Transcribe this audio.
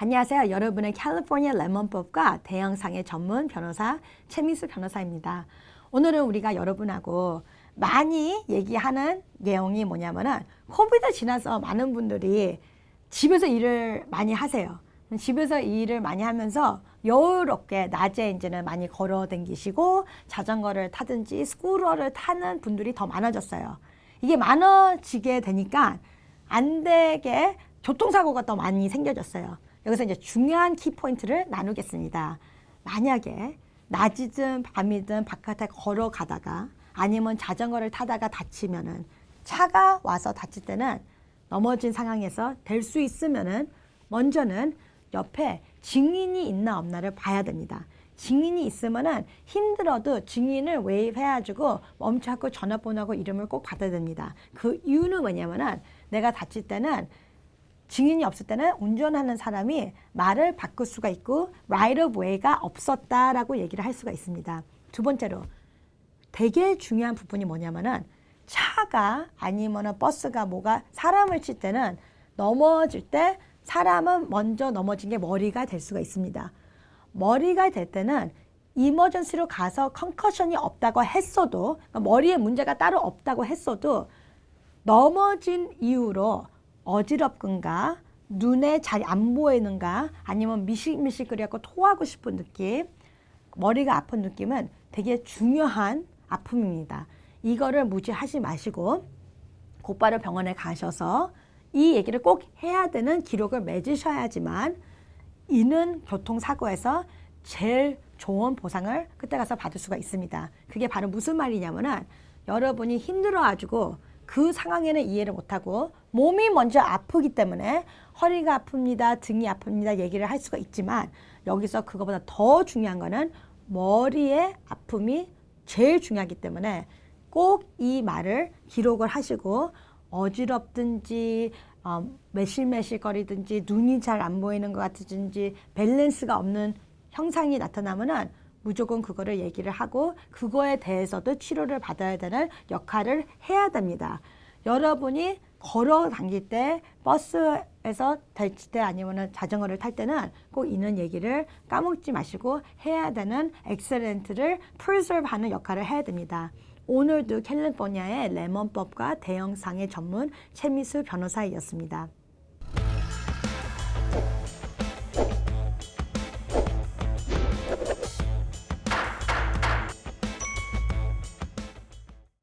안녕하세요. 여러분의 캘리포니아 레몬법과 대형상의 전문 변호사 최미수 변호사입니다. 오늘은 우리가 여러분하고 많이 얘기하는 내용이 뭐냐면은 코비드 지나서 많은 분들이 집에서 일을 많이 하세요. 집에서 일을 많이 하면서 여유롭게 낮에 이제는 많이 걸어 댕기시고 자전거를 타든지 스쿠터를 타는 분들이 더 많아졌어요. 이게 많아지게 되니까 안 되게 교통사고가 더 많이 생겨졌어요. 여기서 이제 중요한 키포인트를 나누겠습니다. 만약에 낮이든 밤이든 바깥에 걸어가다가 아니면 자전거를 타다가 다치면은 차가 와서 다칠 때는 넘어진 상황에서 될 수 있으면은 먼저는 옆에 증인이 있나 없나를 봐야 됩니다. 증인이 있으면은 힘들어도 증인을 웨이브해가지고 멈춰갖고 전화번호하고 이름을 꼭 받아야 됩니다. 그 이유는 뭐냐면은 내가 다칠 때는 증인이 없을 때는 운전하는 사람이 말을 바꿀 수가 있고 right of way가 없었다라고 얘기를 할 수가 있습니다. 두 번째로 되게 중요한 부분이 뭐냐면은 차가 아니면은 버스가 뭐가 사람을 칠 때는 넘어질 때 사람은 먼저 넘어진 게 머리가 될 수가 있습니다. 머리가 될 때는 이머전시로 가서 컨커션이 없다고 했어도 그러니까 머리에 문제가 따로 없다고 했어도 넘어진 이후로 어지럽근가 눈에 잘 안 보이는가 아니면 미식미식거리고 토하고 싶은 느낌 머리가 아픈 느낌은 되게 중요한 아픔입니다. 이거를 무시하지 마시고 곧바로 병원에 가셔서 이 얘기를 꼭 해야 되는 기록을 맺으셔야지만 이는 교통사고에서 제일 좋은 보상을 그때 가서 받을 수가 있습니다. 그게 바로 무슨 말이냐면은 여러분이 힘들어가지고 그 상황에는 이해를 못하고 몸이 먼저 아프기 때문에 허리가 아픕니다, 등이 아픕니다 얘기를 할 수가 있지만 여기서 그거보다 더 중요한 거는 머리의 아픔이 제일 중요하기 때문에 꼭 이 말을 기록을 하시고 어지럽든지 어, 매실매실거리든지 눈이 잘 안 보이는 것 같든지 밸런스가 없는 형상이 나타나면은 무조건 그거를 얘기를 하고 그거에 대해서도 치료를 받아야 되는 역할을 해야 됩니다. 여러분이 걸어 다닐 때 버스에서 탈때 아니면 자전거를 탈 때는 꼭 이런 얘기를 까먹지 마시고 해야 되는 엑셀런트를 프리저브 하는 역할을 해야 됩니다. 오늘도 캘리포니아의 레몬법과 대형상의 전문 최미수 변호사이었습니다.